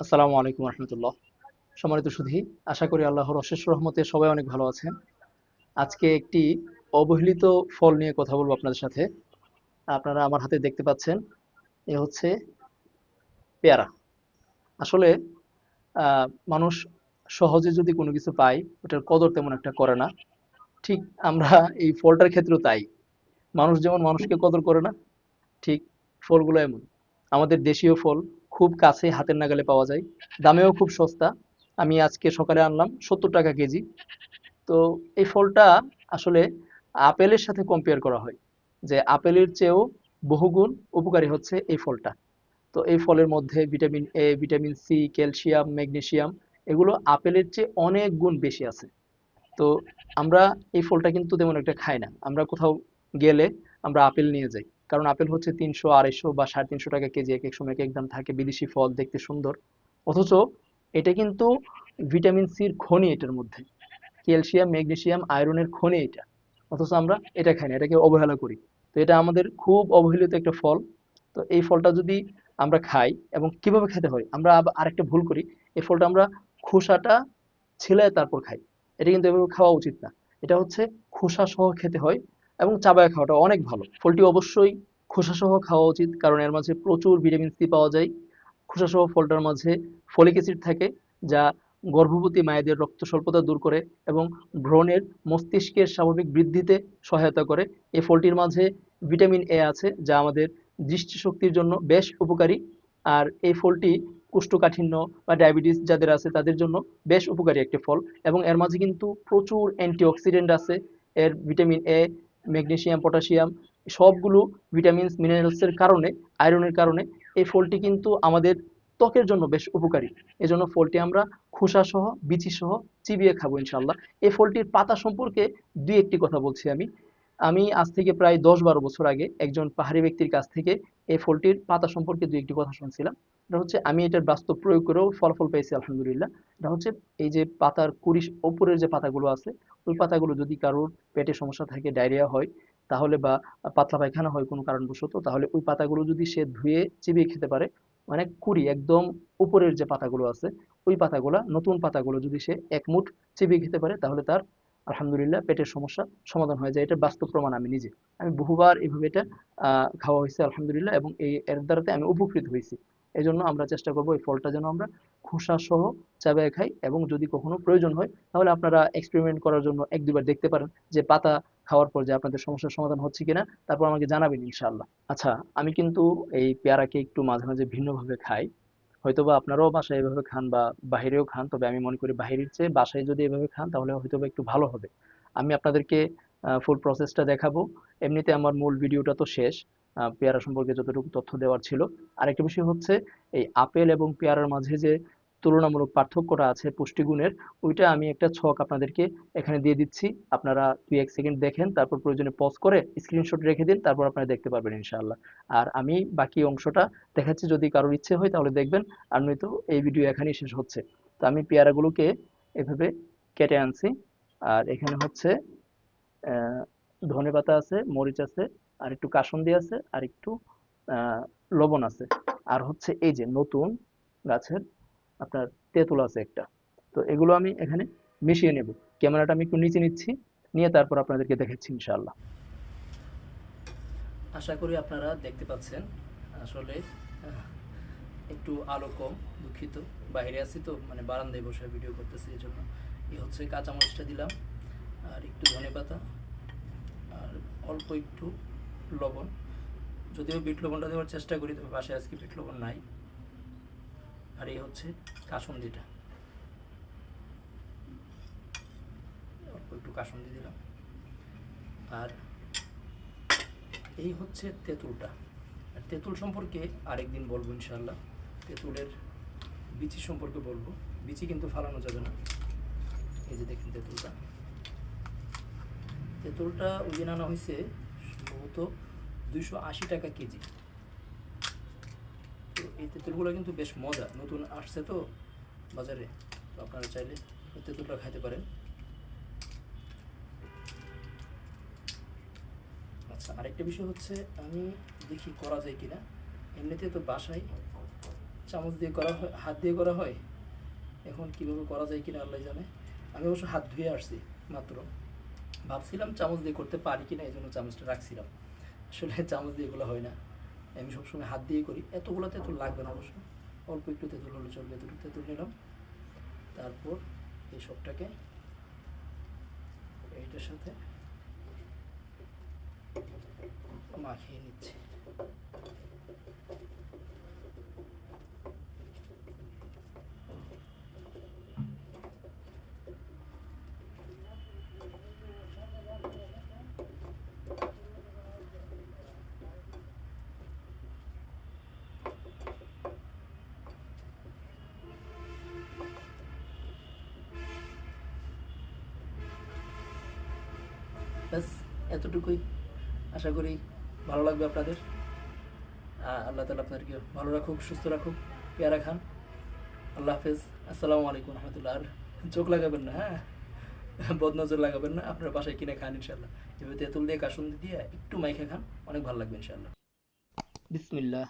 আসসালামু আলাইকুম রহমতুল্লাহ। সম্মানিত সুধী, আশা করি আল্লাহর অশেষ রহমতে সবাই অনেক ভালো আছেন। আজকে একটি অবহেলিত ফল নিয়ে কথা বলব আপনাদের সাথে। আপনারা আমার হাতে দেখতে পাচ্ছেন, এ হচ্ছে পেয়ারা। আসলে মানুষ সহজে যদি কোনো কিছু পায়, ওটার কদর তেমন একটা করে না। ঠিক আমরা এই ফলটার ক্ষেত্রেও তাই। মানুষ যেমন মানুষকে কদর করে না, ঠিক ফলগুলো এমন। আমাদের দেশীয় ফল খুব কাছে হাতের নাগালে পাওয়া যায়। দামেও খুব সস্তা। আমি আজকে সকালে আনলাম সত্তর টাকা কেজি। তো এই ফলটা আসলে আপেলের সাথে কম্পেয়ার করা হয় যে আপেলের চেয়েও বহুগুণ উপকারী হচ্ছে এই ফলটা। তো এই ফলের মধ্যে vitamin A vitamin C calcium, magnesium এগুলো আপেলের চেয়ে অনেক গুণ বেশি আছে। তো আমরা এই ফলটা কিন্তু তেমন একটা খাই না। আমরা কোথাও গেলে আমরা আপেল নিয়ে যাই। কারণ আপেল হচ্ছে তিনশো, আড়াইশো বা সাড়ে তিনশো টাকা কেজি এক এক সময় এক এক দাম থাকে। বিদেশি ফল দেখতে সুন্দর। অথচ এটা কিন্তু ভিটামিন সির খনি এটার মধ্যে। ক্যালসিয়াম ম্যাগনেশিয়াম আয়রনের খনি এটা। অথচ আমরা এটা খাই না, এটাকে অবহেলা করি। তো এটা আমাদের খুব অবহেলিত একটা ফল। তো এই ফলটা যদি আমরা খাই এবং কীভাবে খেতে হয়, আমরা আরেকটা ভুল করি। এই ফলটা আমরা খোসাটা ছেলে তারপর খাই। এটা কিন্তু এভাবে খাওয়া উচিত না। এটা হচ্ছে খোসা সহ খেতে হয়। এবং চাবায় খাওয়াটা অনেক ভালো। ফলটি অবশ্যই খোসা সহ খাওয়া উচিত, কারণ এর মাঝে প্রচুর ভিটামিন সি পাওয়া যায়। খোসা সহ ফলটার মাঝে ফলিক অ্যাসিড থাকে, যা গর্ভবতী মায়েদের রক্ত স্বল্পতা দূর করে এবং ভ্রণের মস্তিষ্কের স্বাভাবিক বৃদ্ধিতে সহায়তা করে। এই ফলটির মাঝে ভিটামিন এ আছে, যা আমাদের দৃষ্টিশক্তির জন্য বেশ উপকারী। আর এই ফলটি কুষ্ঠকাঠিন্য বা ডায়াবেটিস যাদের আছে তাদের জন্য বেশ উপকারী একটি ফল। এবং এর মাঝে কিন্তু প্রচুর অ্যান্টিঅক্সিডেন্ট আছে। এর ভিটামিন এ ম্যাগনেসিয়াম পটাশিয়াম সবগুলো ভিটামিনস, মিনারেলসের কারণে, আয়রনের কারণে এই ফলটি কিন্তু আমাদের ত্বকের জন্য বেশ উপকারী। এজন্য ফলটি আমরা খোসা সহ বিচি সহ চিবিয়ে খাব ইনশাল্লাহ এই ফলটির পাতা সম্পর্কে দুই একটি কথা বলছি আমি। আমি আজ থেকে প্রায় দশ বারো বছর আগে একজন পাহাড়ি ব্যক্তির কাছ থেকে এই ফলটির পাতা সম্পর্কে দু একটি কথা শুনছিলাম। এটা হচ্ছে আমি এটার বাস্তব প্রয়োগ করেও ফলাফল পেয়েছি, আলহামদুলিল্লাহ। এটা হচ্ছে এই যে পাতার কুড়ি ওপরের যে পাতাগুলো আছে, ওই পাতাগুলো যদি কারোর পেটে সমস্যা থাকে, ডায়রিয়া হয়, তাহলে বা পাতলা পায়খানা হয় কোনো কারণবশত, তাহলে ওই পাতাগুলো যদি সে ধুয়ে চিবিয়ে খেতে পারে মানে কুড়ি একদম উপরের যে পাতাগুলো আছে, ওই পাতাগুলা, নতুন পাতাগুলো যদি সে এক মুঠ চিবিয়ে খেতে পারে, তাহলে তার আলহামদুলিল্লাহ, পেটের সমস্যা সমাধান হয়ে যায়। এটা বাস্তব প্রমাণ আমি নিজে। আমি বহুবার এইভাবে এটা খাওয়া হয়েছে আলহামদুলিল্লাহ এবং এই এর দ্বারাতে আমি উপকৃত হয়েছি। এই জন্য আমরা চেষ্টা করব এই ফলটা যেন আমরা খোসা সহ চাবায় খাই এবং যদি কখনো প্রয়োজন হয়, তাহলে আপনারা এক্সপেরিমেন্ট করার জন্য এক দুবার দেখতে পারেন যে পাতা খাওয়ার পর যে আপনাদের সমস্যার সমাধান হচ্ছে কিনা, তারপর আমাকে জানাবেন ইনশাআল্লাহ। আচ্ছা আমি কিন্তু এই পেয়ারাকে একটু মাঝে মাঝে ভিন্নভাবে খাই। হয়তোবা আপনারাও বাসায় এভাবে খান বা বাহিরেও খান, তবে আমি মনে করি বাহিরের চেয়ে বাসায় যদি এভাবে খান, তাহলে হয়তো একটু ভালো হবে। আমি আপনাদেরকে ফুল প্রসেসটা দেখাবো। এমনিতে আমার মূল ভিডিওটা তো শেষ। পেয়ারা সম্পর্কে যতটুকু তথ্য দেওয়ার ছিল। আরেকটা বিষয় হচ্ছে, এই আপেল এবং পেয়ারার মাঝে যে তুলনামূলক পার্থক্যটা আছে পুষ্টিগুণের, ওইটা আমি একটা ছক আপনাদেরকে এখানে দিয়ে দিচ্ছি। আপনারা দুই এক সেকেন্ড দেখেন, তারপর প্রয়োজনে পজ করে স্ক্রিনশট রেখে দিন, তারপর আপনারা দেখতে পারবেন ইনশাআল্লাহ। আর আমি বাকি অংশটা দেখাচ্ছি, যদি কারোর ইচ্ছে হয় তাহলে দেখবেন, আর নয়তো এই ভিডিও এখানেই শেষ হচ্ছে। তো আমি পেয়ারাগুলোকে এভাবে কেটে আনছি, আর এখানে হচ্ছে ধনে পাতা আছে, মরিচ আছে, আর একটু কাসুন্দি আছে, আর একটু লবণ আছে। আর হচ্ছে এই যে নতুন গাছের আপনার তেঁতুল আছে একটা। তো এগুলো আমি এখানে মিশিয়ে নেব। ক্যামেরাটা আমি একটু নিচে নিচ্ছি, নিয়ে তারপর আপনাদেরকে দেখাচ্ছি ইনশাআল্লাহ। আশা করি আপনারা দেখতে পাচ্ছেন, আসলে একটু আলো কম, দুঃখিত। বাইরে আছি তো মানে বারান্দায় বসে ভিডিও করতেছি এই জন্য এই হচ্ছে কাঁচামরিচটা দিলাম, আর একটু ধনে পাতা, আর অল্প একটু লবণ। যদিও বিট লবণটা দেওয়ার চেষ্টা করি, তবে বাসায় আজকে বিট লবণ নাই। আর এই হচ্ছে কাসুন্দিটা। অল্প একটু কাসুন্দি দিলাম। আর এই হচ্ছে তেঁতুলটা। আর তেঁতুল সম্পর্কে আরেকদিন বলব ইনশাল্লাহ তেঁতুলের বিচি সম্পর্কে বলব। বিচি কিন্তু ফালানো যাবে না। এই যে দেখেন তেঁতুলটা। তেঁতুলটা ওজন আনা হয়েছে সম্ভবত দুইশো আশি টাকা কেজি। এই তেঁতুলগুলো কিন্তু বেশ মজা। নতুন আসছে তো বাজারে, তো আপনারা চাইলে তেঁতুলটা খাইতে পারেন। আচ্ছা আরেকটা বিষয় হচ্ছে, আমি দেখি করা যায় কিনা। এমনিতে তো বাসায় চামচ দিয়ে করা হয়, হাত দিয়ে করা হয়। এখন কীভাবে করা যায় কিনা আল্লাহ জানে। আমি অবশ্য হাত ধুয়ে আসছি, মাত্র। ভাবছিলাম চামচ দিয়ে করতে পারি কিনা এই জন্য চামচটা রাখছিলাম। আসলে চামচ দিয়ে এগুলো হয় না। আমি সবসময় হাত দিয়ে করি। এতগুলো তেঁতুল লাগবে না অবশ্য। অল্প একটু তেঁতুল হলে চলবে, এতটুকু তেঁতুল নিলাম। তারপর এই সবটাকে এইটার সাথে মাখিয়ে নিচ্ছি। ব্যাস, এতটুকুই। আশা করি ভালো লাগবে আপনাদের। আল্লাহ তালা আপনাদেরকে ভালো রাখুক, সুস্থ রাখুক, পেয়ারা খান। আল্লাহ হাফেজ। আসসালামু আলাইকুম রহমতুল্লাহ। আর চোখ লাগাবেন না হ্যাঁ? বদনজর লাগাবেন না, আপনার বাসায় কিনে খান ইনশাল্লাহ এভাবে তেঁতুল দিয়ে, কাসুন্দি দিয়ে একটু মাইখে খান, অনেক ভালো লাগবে ইনশাল্লাহ বিসমিল্লাহ।